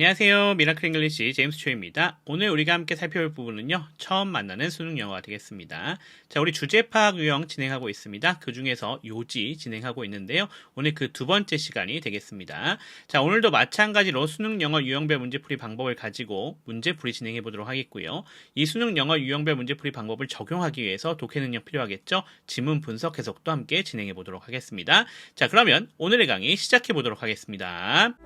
안녕하세요. 미라클 잉글리시 제임스 초입니다. 오늘 우리가 함께 살펴볼 부분은요. 처음 만나는 수능 영어가 되겠습니다. 자, 우리 주제 파악 유형 진행하고 있습니다. 그 중에서 요지 진행하고 있는데요. 오늘 그 두 번째 시간이 되겠습니다. 자, 오늘도 마찬가지로 수능 영어 유형별 문제풀이 방법을 가지고 문제풀이 진행해 보도록 하겠고요. 이 수능 영어 유형별 문제풀이 방법을 적용하기 위해서 독해 능력 필요하겠죠? 지문 분석 해석도 함께 진행해 보도록 하겠습니다. 자, 그러면 오늘의 강의 시작해 보도록 하겠습니다.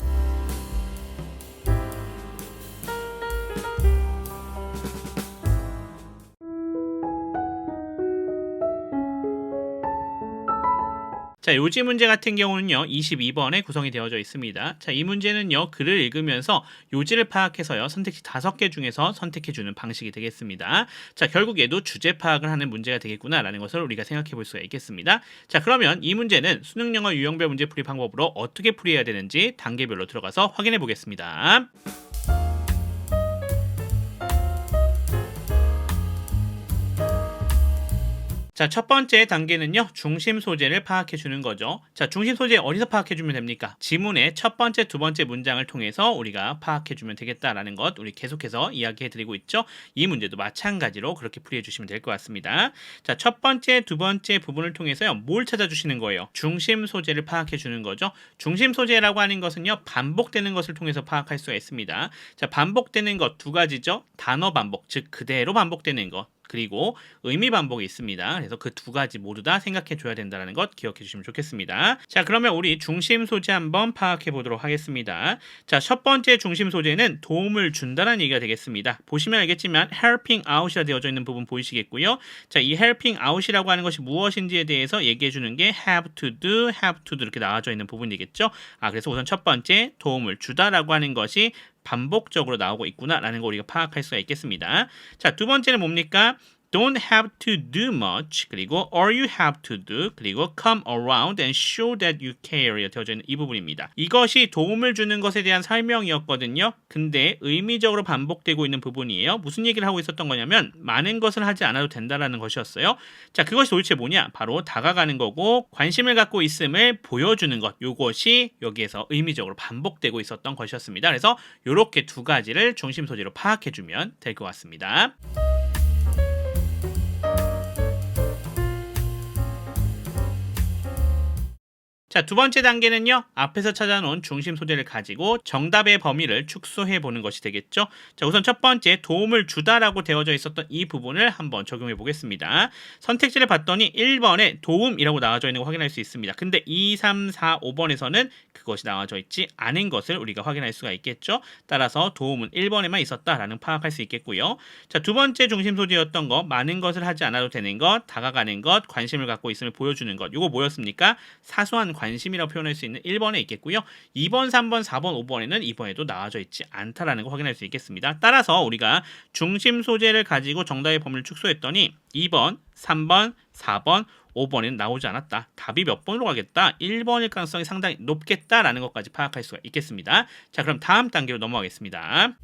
자, 요지 문제 같은 경우는요, 22번에 구성이 되어져 있습니다. 자, 이 문제는요, 글을 읽으면서 요지를 파악해서요, 선택지 5개 중에서 선택해 주는 방식이 되겠습니다. 자, 결국 얘도 주제 파악을 하는 문제가 되겠구나라는 것을 우리가 생각해 볼 수가 있겠습니다. 자, 그러면 이 문제는 수능 영어 유형별 문제 풀이 방법으로 어떻게 풀이해야 되는지 단계별로 들어가서 확인해 보겠습니다. 자, 첫 번째 단계는요, 중심 소재를 파악해 주는 거죠. 자, 중심 소재 어디서 파악해 주면 됩니까? 지문의 첫 번째, 두 번째 문장을 통해서 우리가 파악해 주면 되겠다라는 것 우리 계속해서 이야기해 드리고 있죠. 이 문제도 마찬가지로 그렇게 풀이해 주시면 될 것 같습니다. 자, 첫 번째, 두 번째 부분을 통해서요, 뭘 찾아주시는 거예요? 중심 소재를 파악해 주는 거죠. 중심 소재라고 하는 것은요, 반복되는 것을 통해서 파악할 수가 있습니다. 자, 반복되는 것 두 가지죠. 단어 반복, 즉 그대로 반복되는 것. 그리고 의미 반복이 있습니다. 그래서 그 두 가지 모두 다 생각해 줘야 된다는 것 기억해 주시면 좋겠습니다. 자, 그러면 우리 중심 소재 한번 파악해 보도록 하겠습니다. 자, 첫 번째 중심 소재는 도움을 준다는 얘기가 되겠습니다. 보시면 알겠지만 helping out이라 되어져 있는 부분 보이시겠고요. 자, 이 helping out이라고 하는 것이 무엇인지에 대해서 얘기해 주는 게 have to do, have to do 이렇게 나와져 있는 부분이겠죠. 아, 그래서 우선 첫 번째 도움을 주다라고 하는 것이 반복적으로 나오고 있구나라는 걸 우리가 파악할 수가 있겠습니다. 자, 두 번째는 뭡니까? Don't have to do much 그리고 all you have to do 그리고 come around and show that you care 되어져 있는 이 부분입니다. 이것이 도움을 주는 것에 대한 설명이었거든요. 근데 의미적으로 반복되고 있는 부분이에요. 무슨 얘기를 하고 있었던 거냐면 많은 것을 하지 않아도 된다라는 것이었어요. 자, 그것이 도대체 뭐냐? 바로 다가가는 거고 관심을 갖고 있음을 보여주는 것. 요것이 여기에서 의미적으로 반복되고 있었던 것이었습니다. 그래서 이렇게 두 가지를 중심 소재로 파악해 주면 될 것 같습니다. 자, 두 번째 단계는요. 앞에서 찾아놓은 중심 소재를 가지고 정답의 범위를 축소해 보는 것이 되겠죠. 자, 우선 첫 번째 도움을 주다라고 되어져 있었던 이 부분을 한번 적용해 보겠습니다. 선택지를 봤더니 1번에 도움이라고 나와져 있는 거 확인할 수 있습니다. 근데 2, 3, 4, 5번에서는 그것이 나와져 있지 않은 것을 우리가 확인할 수가 있겠죠. 따라서 도움은 1번에만 있었다라는 파악할 수 있겠고요. 자, 두 번째 중심 소재였던 거 많은 것을 하지 않아도 되는 것, 다가가는 것, 관심을 갖고 있음을 보여주는 것. 이거 뭐였습니까? 사소한 관심 이라고 표현할 수 있는 1번에 있겠고요. 2번, 3번, 4번, 5번에는 이번에도 나와져 있지 않다라는 거 확인할 수 있겠습니다. 따라서 우리가 중심 소재를 가지고 정답의 범위를 축소했더니 2번, 3번, 4번, 5번에는 나오지 않았다. 답이 몇 번으로 가겠다? 1번일 가능성이 상당히 높겠다라는 것까지 파악할 수가 있겠습니다. 자, 그럼 다음 단계로 넘어가겠습니다.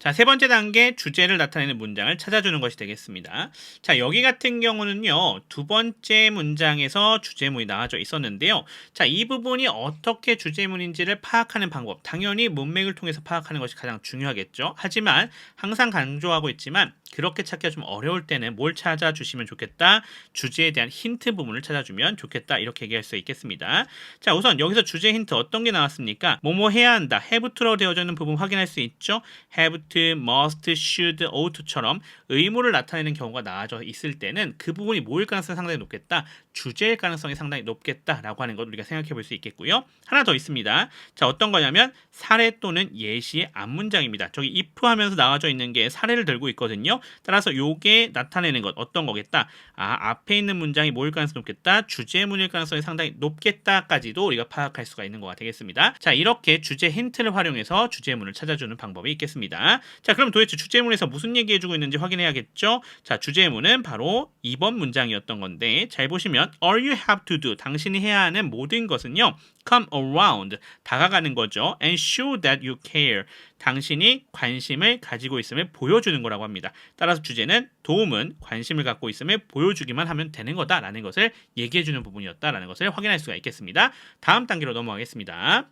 자, 세 번째 단계 주제를 나타내는 문장을 찾아주는 것이 되겠습니다. 자, 여기 같은 경우는요, 두 번째 문장에서 주제문이 나와져 있었는데요. 자, 이 부분이 어떻게 주제문인지를 파악하는 방법, 당연히 문맥을 통해서 파악하는 것이 가장 중요하겠죠. 하지만 항상 강조하고 있지만 그렇게 찾기가 좀 어려울 때는 뭘 찾아주시면 좋겠다? 주제에 대한 힌트 부분을 찾아주면 좋겠다. 이렇게 얘기할 수 있겠습니다. 자, 우선 여기서 주제 힌트 어떤 게 나왔습니까? 뭐뭐 해야 한다. have to로 되어져 있는 부분 확인할 수 있죠? have to, must, should, ought to처럼 의무를 나타내는 경우가 나와져 있을 때는 그 부분이 뭐일 가능성이 상당히 높겠다. 주제일 가능성이 상당히 높겠다라고 하는 것 우리가 생각해 볼 수 있겠고요. 하나 더 있습니다. 자, 어떤 거냐면 사례 또는 예시의 앞문장입니다. 저기 if 하면서 나와져 있는 게 사례를 들고 있거든요. 따라서 요게 나타내는 것 어떤 거겠다. 아, 앞에 있는 문장이 뭐일 가능성이 높겠다. 주제문일 가능성이 상당히 높겠다까지도 우리가 파악할 수가 있는 거가 되겠습니다. 자, 이렇게 주제 힌트를 활용해서 주제문을 찾아주는 방법이 있겠습니다. 자, 그럼 도대체 주제문에서 무슨 얘기해주고 있는지 확인해야겠죠? 자, 주제문은 바로 2번 문장이었던 건데 잘 보시면 all you have to do 당신이 해야 하는 모든 것은요. Come around 다가가는 거죠. and show that you care 당신이 관심을 가지고 있음을 보여주는 거라고 합니다. 따라서 주제는 도움은 관심을 갖고 있음을 보여주기만 하면 되는 거다라는 것을 얘기해 주는 부분이었다라는 것을 확인할 수가 있겠습니다. 다음 단계로 넘어가겠습니다.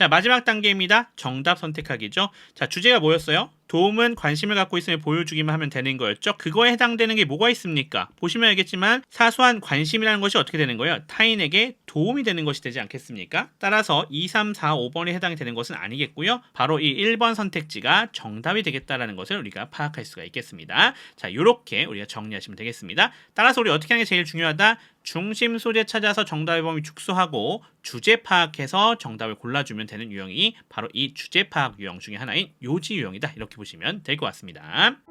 자, 마지막 단계입니다. 정답 선택하기죠. 자, 주제가 뭐였어요? 도움은 관심을 갖고 있음을 보여주기만 하면 되는 거였죠. 그거에 해당되는 게 뭐가 있습니까? 보시면 알겠지만 사소한 관심이라는 것이 어떻게 되는 거예요? 타인에게 도움이 되는 것이 되지 않겠습니까? 따라서 2, 3, 4, 5번에 해당이 되는 것은 아니겠고요. 바로 이 1번 선택지가 정답이 되겠다라는 것을 우리가 파악할 수가 있겠습니다. 자, 이렇게 우리가 정리하시면 되겠습니다. 따라서 우리 어떻게 하는 게 제일 중요하다? 중심 소재 찾아서 정답의 범위 축소하고 주제 파악해서 정답을 골라주면 되는 유형이 바로 이 주제 파악 유형 중에 하나인 요지 유형이다. 이렇게 보시면 될 것 같습니다.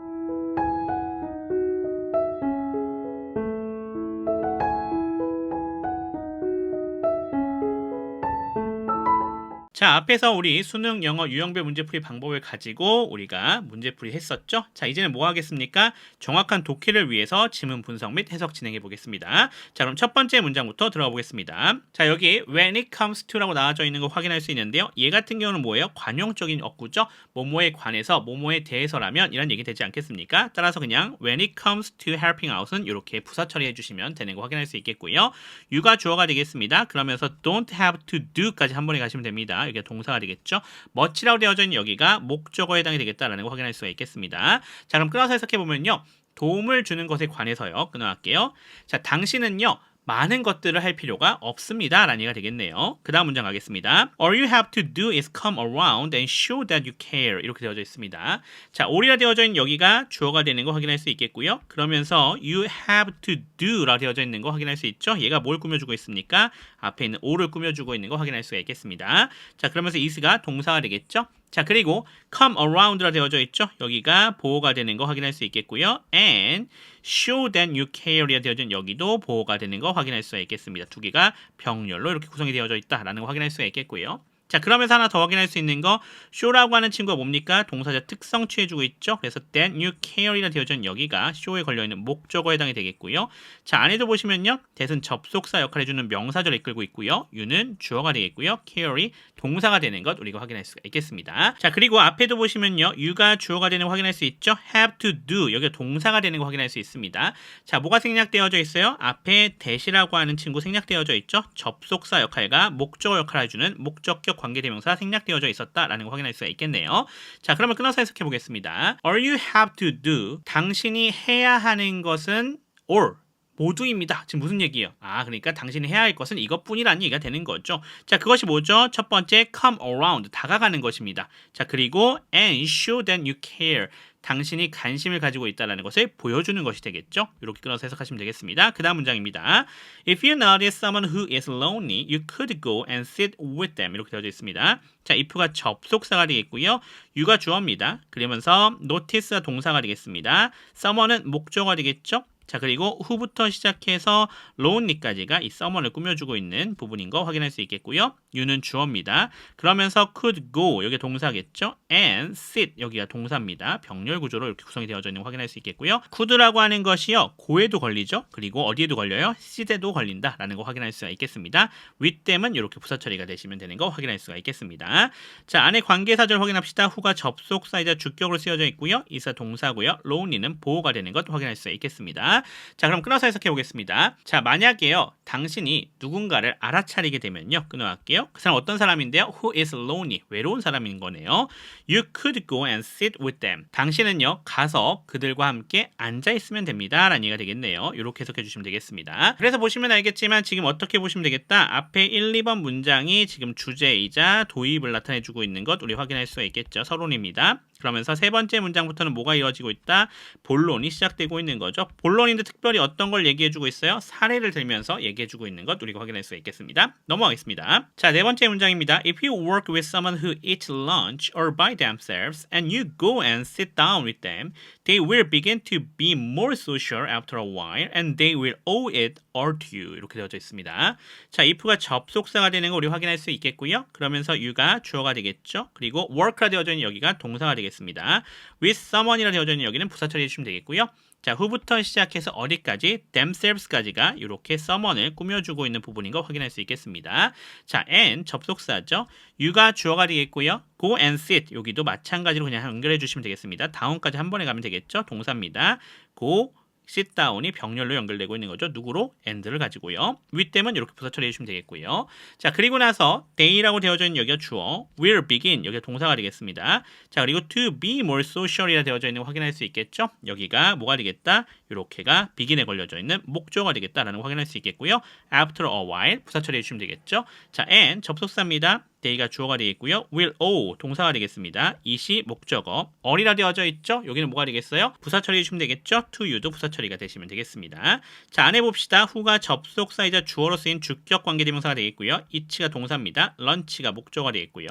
자, 앞에서 우리 수능 영어 유형별 문제풀이 방법을 가지고 우리가 문제풀이 했었죠? 자, 이제는 뭐 하겠습니까? 정확한 독해를 위해서 지문 분석 및 해석 진행해 보겠습니다. 자, 그럼 첫 번째 문장부터 들어가 보겠습니다. 자, 여기 when it comes to라고 나와져 있는 거 확인할 수 있는데요. 얘 같은 경우는 뭐예요? 관용적인 어구죠? 뭐뭐에 관해서 뭐뭐에 대해서라면 이런 얘기 되지 않겠습니까? 따라서 그냥 when it comes to helping out은 이렇게 부사 처리해 주시면 되는 거 확인할 수 있겠고요. 유가 주어가 되겠습니다. 그러면서 don't have to do까지 한 번에 가시면 됩니다. 여기가 동사가 되겠죠. 멋지라고 되어져 있는 여기가 목적어에 해당이 되겠다라는 거 확인할 수가 있겠습니다. 자, 그럼 끊어서 해석해 보면요. 도움을 주는 것에 관해서요. 끊어갈게요. 자, 당신은요. 많은 것들을 할 필요가 없습니다. 라는 얘기가 되겠네요. 그 다음 문장 가겠습니다. All you have to do is come around and show that you care. 이렇게 되어져 있습니다. 자, all이라 되어져 있는 여기가 주어가 되는 거 확인할 수 있겠고요. 그러면서 you have to do 라 되어져 있는 거 확인할 수 있죠. 얘가 뭘 꾸며주고 있습니까? 앞에 있는 all을 꾸며주고 있는 거 확인할 수가 있겠습니다. 자, 그러면서 is가 동사가 되겠죠. 자, 그리고 come around라 되어져 있죠. 여기가 보호가 되는 거 확인할 수 있겠고요. and show that you care가 되어져 있는 여기도 보호가 되는 거 확인할 수가 있겠습니다. 두 개가 병렬로 이렇게 구성이 되어져 있다라는 거 확인할 수가 있겠고요. 자, 그러면서 하나 더 확인할 수 있는 거 show라고 하는 친구가 뭡니까? 동사자 특성 취해주고 있죠. 그래서 that you care이라 되어져 있는 여기가 show에 걸려있는 목적어에 해당이 되겠고요. 자, 안에도 보시면요. that은 접속사 역할을 해주는 명사절을 이끌고 있고요. you는 주어가 되겠고요. care이 동사가 되는 것 우리가 확인할 수가 있겠습니다. 자, 그리고 앞에도 보시면요. you가 주어가 되는 거 확인할 수 있죠. have to do 여기가 동사가 되는 거 확인할 수 있습니다. 자, 뭐가 생략되어져 있어요? 앞에 that이라고 하는 친구 생략되어져 있죠. 접속사 역할과 목적어 역할을 해주는 목적격 관계대명사 생략되어져 있었다라는 거 확인할 수가 있겠네요. 자, 그러면 끊어서 해석해 보겠습니다. All you have to do 당신이 해야 하는 것은 or 모두입니다. 지금 무슨 얘기예요? 아, 그러니까 당신이 해야 할 것은 이것뿐이라는 얘기가 되는 거죠. 자, 그것이 뭐죠? 첫 번째, come around, 다가가는 것입니다. 자, 그리고 and show that you care. 당신이 관심을 가지고 있다는 것을 보여주는 것이 되겠죠. 이렇게 끊어서 해석하시면 되겠습니다. 그 다음 문장입니다. If you notice someone who is lonely, you could go and sit with them. 이렇게 되어져 있습니다. 자, if가 접속사가 되겠고요. you가 주어입니다. 그러면서 notice가 동사가 되겠습니다. someone은 목적어가 되겠죠. 자 그리고 후부터 시작해서 lonely까지가 이 someone을 꾸며주고 있는 부분인 거 확인할 수 있겠고요. you는 주어입니다. 그러면서 could go 여기 동사겠죠. and sit 여기가 동사입니다. 병렬 구조로 이렇게 구성이 되어져 있는 거 확인할 수 있겠고요. could라고 하는 것이요. 고에도 걸리죠. 그리고 어디에도 걸려요? sit에도 걸린다라는 거 확인할 수가 있겠습니다. them은 이렇게 부사 처리가 되시면 되는 거 확인할 수가 있겠습니다. 자 안에 관계사절 확인합시다. 후가 접속사이자 주격으로 쓰여져 있고요. 이사 동사고요. lonely는 보호가 되는 것 확인할 수가 있겠습 자, 그럼 끊어서 해석해 보겠습니다. 자, 만약에요. 당신이 누군가를 알아차리게 되면요. 끊어갈게요. 그 사람 어떤 사람인데요? Who is lonely? 외로운 사람인 거네요. You could go and sit with them. 당신은요. 가서 그들과 함께 앉아 있으면 됩니다. 라는 얘기가 되겠네요. 이렇게 해석해 주시면 되겠습니다. 그래서 보시면 알겠지만 지금 어떻게 보시면 되겠다? 앞에 1, 2번 문장이 지금 주제이자 도입을 나타내 주고 있는 것 우리 확인할 수가 있겠죠. 서론입니다. 그러면서 세 번째 문장부터는 뭐가 이어지고 있다? 본론이 시작되고 있는 거죠. 본론인데 특별히 어떤 걸 얘기해주고 있어요? 사례를 들면서 얘기해주고 있는 것 우리가 확인할 수 있겠습니다. 넘어가겠습니다. 자, 네 번째 문장입니다. If you work with someone who eats lunch or by themselves and you go and sit down with them, they will begin to be more social after a while and they will owe it or to you 이렇게 되어져 있습니다. 자, if가 접속사가 되는 거 우리 확인할 수 있겠고요. 그러면서 you가 주어가 되겠죠. 그리고 work가 되어져 있는 여기가 동사가 되겠습니다. with someone이라 되어져 있는 여기는 부사 처리해 주시면 되겠고요. 자, who부터 시작해서 어디까지 themselves까지가 이렇게 someone을 꾸며주고 있는 부분인 거 확인할 수 있겠습니다. 자, and 접속사죠. you가 주어가 되겠고요. go and sit 여기도 마찬가지로 그냥 연결해 주시면 되겠습니다. 다운까지 한 번에 가면 되겠죠. 동사입니다. go sit down이 병렬로 연결되고 있는 거죠. 누구로? and를 가지고요. 윗댐은 이렇게 부사 처리해 주시면 되겠고요. 자, 그리고 나서 day라고 되어져 있는 여기가 주어, will begin 여기가 동사가 되겠습니다. 자, 그리고 to be more social이라 되어져 있는 거 확인할 수 있겠죠. 여기가 뭐가 되겠다? 이렇게가 begin에 걸려져 있는 목조가 되겠다라는 거 확인할 수 있겠고요. after a while 부사 처리해 주시면 되겠죠. 자, and 접속사입니다. Day가 주어가 되겠고요. will o 동사가 되겠습니다. 이시 목적어 어리라 되어져 있죠. 여기는 뭐가 되겠어요? 부사 처리해 주시면 되겠죠. to you도 부사 처리가 되시면 되겠습니다. 자, 안에 봅시다. who가 접속사이자 주어로 쓰인 주격 관계대명사가 되겠고요. it가 동사입니다. lunch가 목적어가 되겠고요.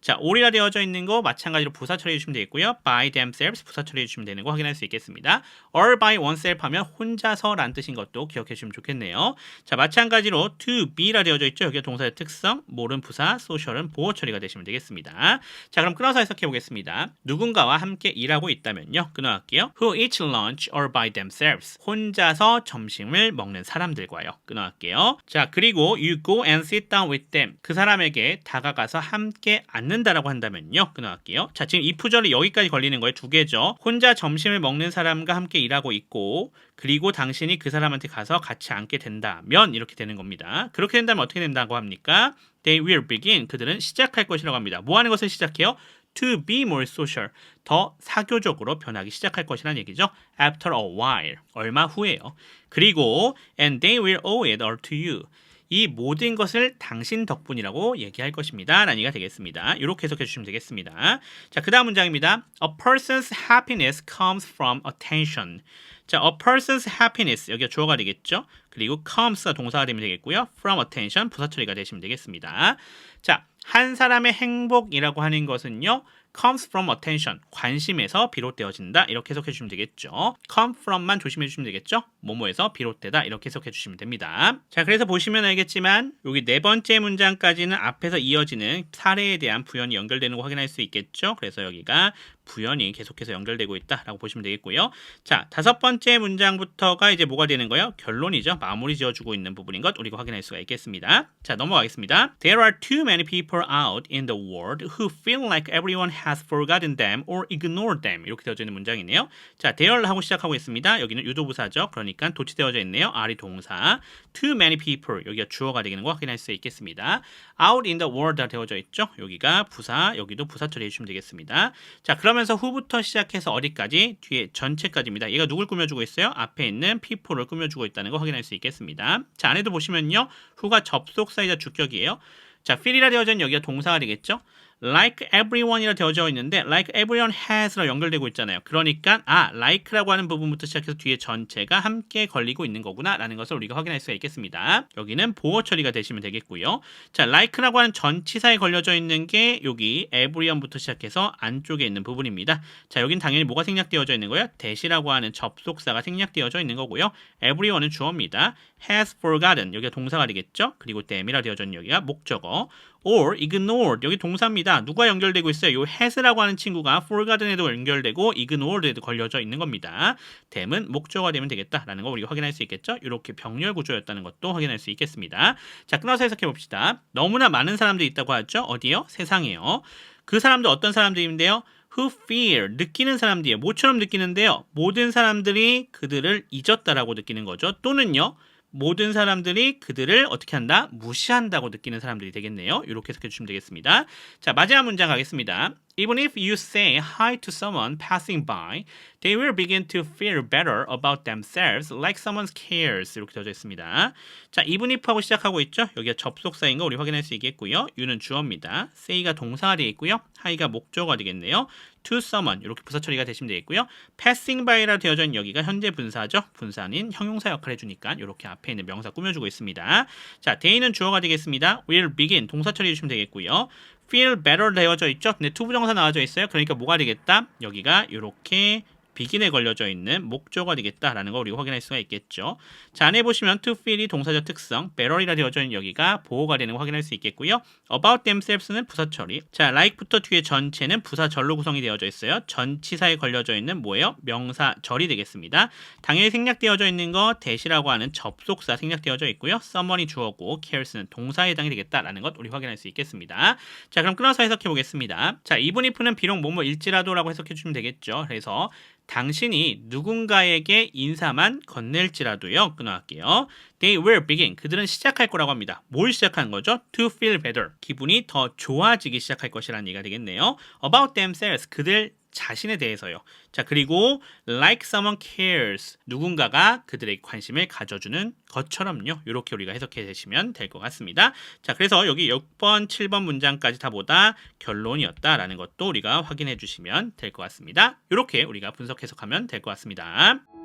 자, all이라 되어져 있는 거 마찬가지로 부사 처리해 주시면 되겠고요. by themselves 부사 처리해 주시면 되는 거 확인할 수 있겠습니다. or by oneself 하면 혼자서란 뜻인 것도 기억해 주시면 좋겠네요. 자, 마찬가지로 to be라 되어져 있죠. 여기가 동사의 특성, 모른 부사, social은 보호 처리가 되시면 되겠습니다. 자, 그럼 끊어서 해석해 보겠습니다. 누군가와 함께 일하고 있다면요. 끊어갈게요. Who eat lunch or by themselves. 혼자서 점심을 먹는 사람들과요. 끊어갈게요. 자, 그리고 you go and sit down with them. 그 사람에게 다가가서 함께 앉는다라고 한다면요. 끊어갈게요. 자, 지금 이 부절이 여기까지 걸리는 거예요. 두 개죠. 혼자 점심을 먹는 사람과 함께 일하고 있고 그리고 당신이 그 사람한테 가서 같이 앉게 된다면 이렇게 되는 겁니다. 그렇게 된다면 어떻게 된다고 합니까? They will begin. 그들은 시작할 것이라고 합니다. 뭐 하는 것을 시작해요? To be more social. 더 사교적으로 변하기 시작할 것이라는 얘기죠. After a while. 얼마 후에요. 그리고 and they will owe it all to you. 이 모든 것을 당신 덕분이라고 얘기할 것입니다. 라는 되겠습니다. 이렇게 해석해 주시면 되겠습니다. 자, 그 다음 문장입니다. A person's happiness comes from attention. 자, a person's happiness 여기가 주어가 되겠죠. 그리고 comes가 동사가 되면 되겠고요. from attention 부사 처리가 되시면 되겠습니다. 자, 한 사람의 행복이라고 하는 것은요. Comes from attention 관심에서 비롯되어진다. 이렇게 해석해 주시면 되겠죠. come from만 조심해 주시면 되겠죠? 뭐뭐에서 비롯되다. 이렇게 해석해 주시면 됩니다. 자 그래서 보시면 알겠지만 여기 네 번째 문장까지는 앞에서 이어지는 사례에 대한 부연이 연결되는 거 확인할 수 있겠죠? 그래서 여기가 부연이 계속해서 연결되고 있다라고 보시면 되겠고요. 자, 다섯 번째 문장부터가 이제 뭐가 되는 거예요? 결론이죠. 마무리 지어주고 있는 부분인 것 우리가 확인할 수가 있겠습니다. 자, 넘어가겠습니다. There are too many people out in the world who feel like everyone has forgotten them or ignored them. 이렇게 되어져 있는 문장이네요. 자, there를 하고 시작하고 있습니다. 여기는 유도부사죠. 그러니까 도치되어져 있네요. R이 동사. Too many people. 여기가 주어가 되는 거 확인할 수 있겠습니다. Out in the world 되어져 있죠. 여기가 부사, 여기도 부사 처리해 주시면 되겠습니다. 자, 그러면 그러면서 후부터 시작해서 어디까지? 뒤에 전체까지입니다. 얘가 누굴 꾸며주고 있어요? 앞에 있는 people를 꾸며주고 있다는 거 확인할 수 있겠습니다. 자, 안에도 보시면요. 후가 접속사이자 주격이에요. 자, 되어져 있는 여기가 동사가 되겠죠? Like everyone이라 되어져 있는데 like everyone has로 연결되고 있잖아요. 그러니까 아 like라고 하는 부분부터 시작해서 뒤에 전체가 함께 걸리고 있는 거구나라는 것을 우리가 확인할 수가 있겠습니다. 여기는 보호 처리가 되시면 되겠고요. 자 like라고 하는 전치사에 걸려져 있는 게 여기 everyone부터 시작해서 안쪽에 있는 부분입니다. 자 여긴 당연히 뭐가 생략되어져 있는 거예요? 대시라고 하는 접속사가 생략되어져 있는 거고요. everyone은 주어입니다. Has forgotten 여기가 동사가 되겠죠. 그리고 되어져 있는 여기가 목적어. or ignored 여기 동사입니다. 누가 연결되고 있어요? 요 has라고 하는 친구가 forgotten에도 연결되고 ignored에도 걸려져 있는 겁니다. them은 목적어가 되면 되겠다라는 거 우리가 확인할 수 있겠죠? 이렇게 병렬 구조였다는 것도 확인할 수 있겠습니다. 자, 끊어서 해석해 봅시다. 너무나 많은 사람들이 있다고 하죠? 어디요? 세상에요. 그 사람들 어떤 사람들인데요? who fear 느끼는 사람들이에요. 뭐처럼 느끼는데요? 모든 사람들이 그들을 잊었다라고 느끼는 거죠. 또는요. 모든 사람들이 그들을 어떻게 한다? 무시한다고 느끼는 사람들이 되겠네요. 이렇게 해석해 주시면 되겠습니다. 자, 마지막 문장 가겠습니다. Even if you say hi to someone passing by, they will begin to feel better about themselves like someone cares. 이렇게 되어져 있습니다. 자, even if 하고 시작하고 있죠? 여기가 접속사인 거 우리 확인할 수 있겠고요. you는 주어입니다. say가 동사가 되어 있고요. hi가 목적어가 되겠네요. To someone 이렇게 부사 처리가 되시면 되겠고요. passing by라 되어져 있는 여기가 현재 분사죠. 분사는 형용사 역할을 해주니까 이렇게 앞에 있는 명사 꾸며주고 있습니다. 자, day는 주어가 되겠습니다. will begin 동사 처리해 주시면 되겠고요. feel better 되어져 있죠. 근데 투부정사 나와져 있어요. 그러니까 뭐가 되겠다? 여기가 이렇게 비긴에 걸려져 있는 목조가 되겠다라는 거 우리가 확인할 수가 있겠죠. 자, 안에 보시면 to feel이 동사적 특성, better이라 되어져 있는 여기가 보호가 되는 거 확인할 수 있겠고요. about themselves는 부사 처리. 자, like부터 뒤에 전체는 부사절로 구성이 되어져 있어요. 전치사에 걸려져 있는 뭐예요? 명사절이 되겠습니다. 당연히 생략되어져 있는 거 대시라고 하는 접속사 생략되어져 있고요. someone이 주어고 cares는 동사에 해당이 되겠다라는 것 우리 확인할 수 있겠습니다. 자, 그럼 끊어서 해석해 보겠습니다. 자, 이분 if는 비록 뭐뭐 일지라도라고 해석해 주시면 되겠죠. 그래서 당신이 누군가에게 인사만 건넬지라도요. 끊어갈게요. They will begin. 그들은 시작할 거라고 합니다. 뭘 시작하는 거죠? To feel better. 기분이 더 좋아지기 시작할 것이라는 얘기가 되겠네요. About themselves. 그들 자신에 대해서요. 자, 그리고 like someone cares. 누군가가 그들의 관심을 가져주는 것처럼요. 이렇게 우리가 해석해 주시면 될 것 같습니다. 자, 그래서 여기 6번, 7번 문장까지 다 보다 결론이었다라는 것도 우리가 확인해 주시면 될 것 같습니다. 이렇게 우리가 분석 해석하면 될 것 같습니다.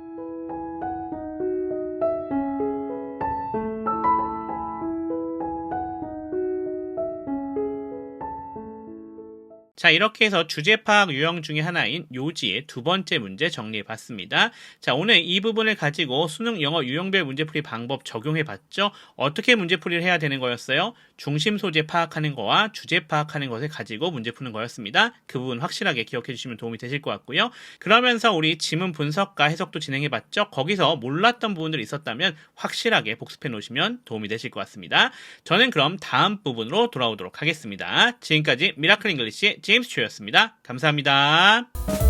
자, 이렇게 해서 주제 파악 유형 중에 하나인 요지의 두 번째 문제 정리해 봤습니다. 자, 오늘 이 부분을 가지고 수능 영어 유형별 문제풀이 방법 적용해 봤죠? 어떻게 문제풀이를 해야 되는 거였어요? 중심 소재 파악하는 거와 주제 파악하는 것을 가지고 문제 푸는 거였습니다. 그 부분 확실하게 기억해 주시면 도움이 되실 것 같고요. 그러면서 우리 지문 분석과 해석도 진행해 봤죠? 거기서 몰랐던 부분들이 있었다면 확실하게 복습해 놓으시면 도움이 되실 것 같습니다. 저는 그럼 다음 부분으로 돌아오도록 하겠습니다. 지금까지 미라클 잉글리시 제임스 초였습니다. 감사합니다.